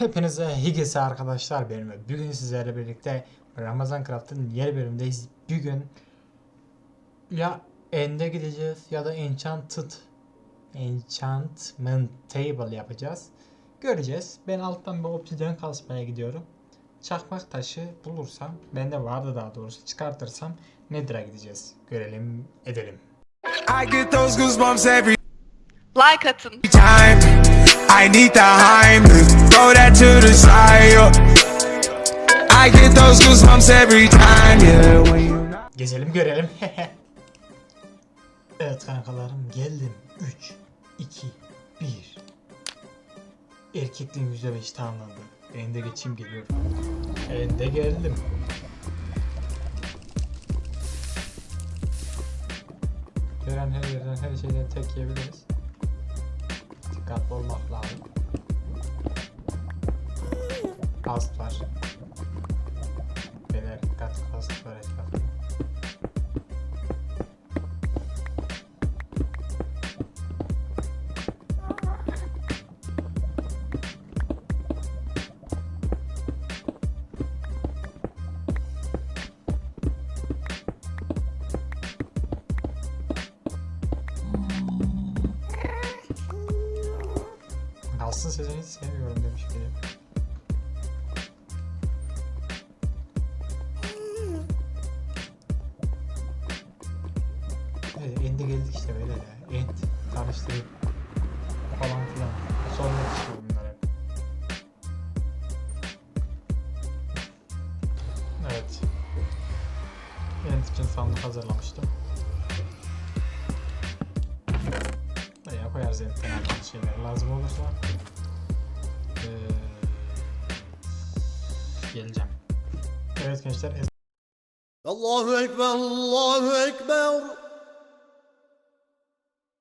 Hepinize higesi arkadaşlar benim. Bugün sizlerle birlikte Ramazan Craft'ın yeni bölümündeyiz. Bugün ya End'e gideceğiz ya da Enchanted Enchantment Table yapacağız. Göreceğiz. Ben alttan bir obsidian kasmaya gidiyorum. Çakmak taşı bulursam, bende vardı daha doğrusu çıkartırsam Nether'a gideceğiz. Görelim, edelim. I get those goosebumps every Like atın. time. I need the Heimlich, yo. I get those goosebumps every time, yeah. When you Gezelim görelim. evet kankalarım geldim. 3, 2, 1. Erkekliğin %5 tamamlandı. Ben de geçeyim geliyorum. Ben de geldim. Gören her yerden her şeyden tek yiyebiliriz. Dikkatli olmak lazım. Kast var. Beyler dikkat kast var etrafında. Kalsın sesini hiç End'e geldik işte böyle ya. End, karıştırıp falan filan. Sonra işte bunlar hep. Evet. End için sandık hazırlamıştım. Buraya koyarız en fena şeyler lazım olursa. Ee, geleceğim. Evet gençler Allahu Ekber, Allahu Ekber.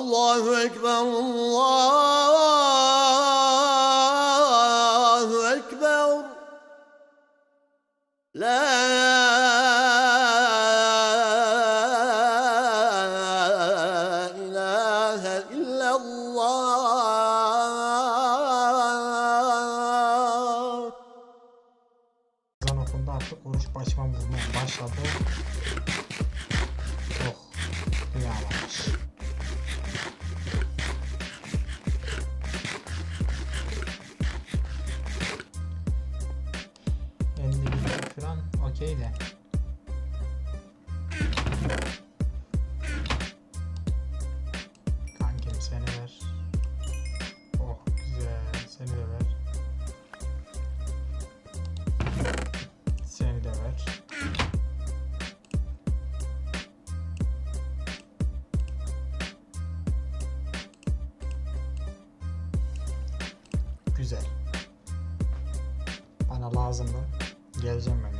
Allahu Ekber, Allahu Ekber. La ilahe illallah. Ezan okundu artık oruç başlamam başladı. Oh, Çok rüyalarmış. şey de. Kankim seni ver. Oh güzel seni de ver. Seni de ver. Güzel. Bana lazımdı. Geleceğim ben.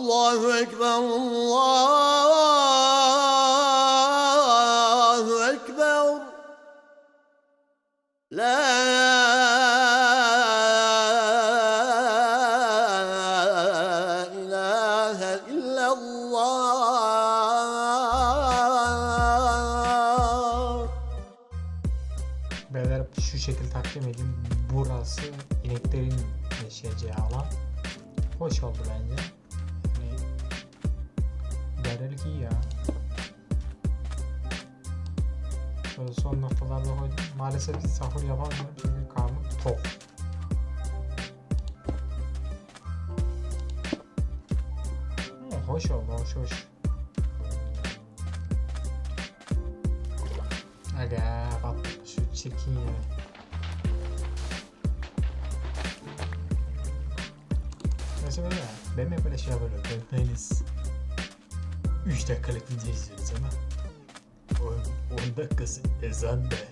Allahu Ekber, Allahu Ekber. La ilahe illallah. Beyler şu şekilde takdim edeyim. Burası ineklerin yaşayacağı alan. Hoş oldu bence. İyi ya. Şöyle son noktalarda koydum. Maalesef sahur yapamıyorum çünkü karnım tok. Hoş oldu, hoş hoş. Aga bak şu çirkin ya. Mesela ya ben mi böyle şey yapıyorum? Dönmeniz 3 dakikalık video izliyoruz ama 10 dakikası ezan be.